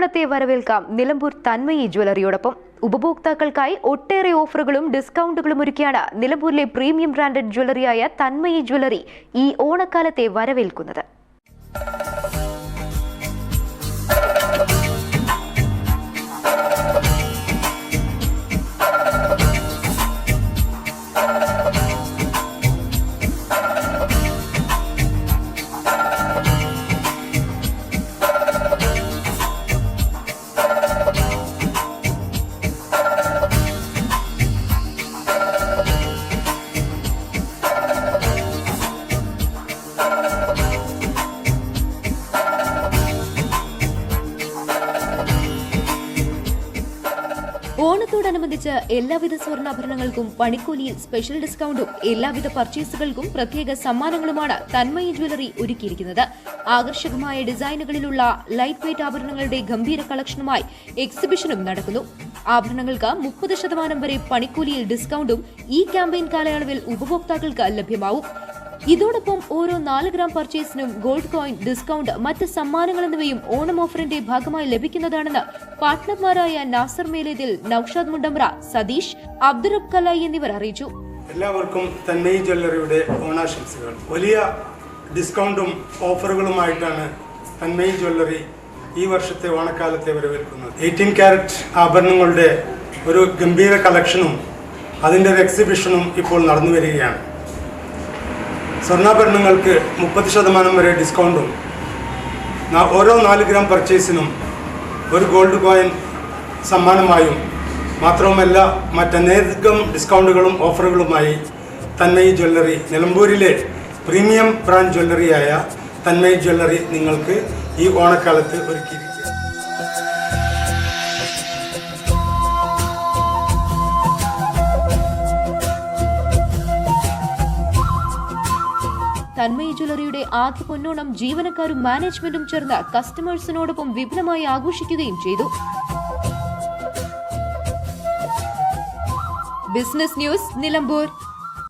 പൊന്നോണത്തെ വരവേൽക്കാം. നിലമ്പൂർ തന്മയി ജ്വല്ലറിയോടൊപ്പം ഉപഭോക്താക്കൾക്കായി ഒട്ടേറെ ഓഫറുകളും ഡിസ്കൗണ്ടുകളും ഒരുക്കിയാണ് നിലമ്പൂരിലെ പ്രീമിയം ബ്രാൻഡഡ് ജ്വല്ലറിയായ തന്മയി ജ്വല്ലറി ഈ ഓണക്കാലത്തെ വരവേൽക്കുന്നത്. ഓണത്തോടനുബന്ധിച്ച് എല്ലാവിധ സ്വർണാഭരണങ്ങൾക്കും പണിക്കൂലിയിൽ സ്പെഷ്യൽ ഡിസ്കൗണ്ടും എല്ലാവിധ പർച്ചേസുകൾക്കും പ്രത്യേക സമ്മാനങ്ങളുമാണ് തന്മയ ജ്വല്ലറി ഒരുക്കിയിരിക്കുന്നത്. ആകർഷകമായ ഡിസൈനുകളിലുള്ള ലൈറ്റ് വെയ്റ്റ് ആഭരണങ്ങളുടെ ഗംഭീര കളക്ഷനുമായി എക്സിബിഷനും നടക്കുന്നു. ആഭരണങ്ങൾക്ക് മുപ്പത് ശതമാനം വരെ പണിക്കൂലിയിൽ ഡിസ്കൗണ്ടും ഈ ക്യാമ്പയിൻ കാലയളവിൽ ഉപഭോക്താക്കൾക്ക് ലഭ്യമാവും. ഇതോടൊപ്പം ഓരോ നാല് ഗ്രാം പർച്ചേസിനും ഗോൾഡ് കോയിൻ ഡിസ്കൗണ്ട് മറ്റ് സമ്മാനങ്ങൾ എന്നിവയും ഓണം ഓഫറിന്റെ ഭാഗമായി ലഭിക്കുന്നതാണെന്ന് പാർട്ട്ണർമാരായ നാസർ മേലേതിൽ നൌഷാദ് മുണ്ടമ്ര സതീഷ് അബ്ദുറബ് കലായി എന്നിവർ അറിയിച്ചു. എല്ലാവർക്കും തന്മയി ജ്വല്ലറിയുടെ ഓണാശംസകൾ. വലിയ ഡിസ്കൗണ്ടും ഓഫറുകളുമായിട്ടാണ് തന്മയി ജ്വല്ലറി ഈ വർഷത്തെ ഓണക്കാലത്തെ വരവേൽക്കുന്നത്. എയ്റ്റീൻ ക്യാരറ്റ് ആഭരണങ്ങളുടെ ഒരു ഗംഭീര കളക്ഷനും അതിന്റെ ഒരു എക്സിബിഷനും ഇപ്പോൾ നടന്നു വരികയാണ് സ്വർണാഭരണങ്ങൾക്ക് മുപ്പത് ശതമാനം വരെ ഡിസ്കൗണ്ടും ഓരോ നാല് ഗ്രാം പർച്ചേസിനും ഒരു ഗോൾഡ് കോയിൻ സമ്മാനമായും മാത്രവുമല്ല മറ്റനേകം ഡിസ്കൗണ്ടുകളും ഓഫറുകളുമായി തന്മയി ജ്വല്ലറി നിലമ്പൂരിലെ പ്രീമിയം ബ്രാൻഡ് ജ്വല്ലറിയായ തന്മയി ജ്വല്ലറി നിങ്ങൾക്ക് ഈ ഓണക്കാലത്ത് ഒരുക്കിയിരിക്കുക തന്മയി ജ്വല്ലറിയുടെ ആദ്യ പൊന്നോണം ജീവനക്കാരും മാനേജ്മെന്റും ചേർന്ന് കസ്റ്റമേഴ്സിനോടൊപ്പം വിപുലമായി ആഘോഷിക്കുകയും ചെയ്തു. Business news Nilambur.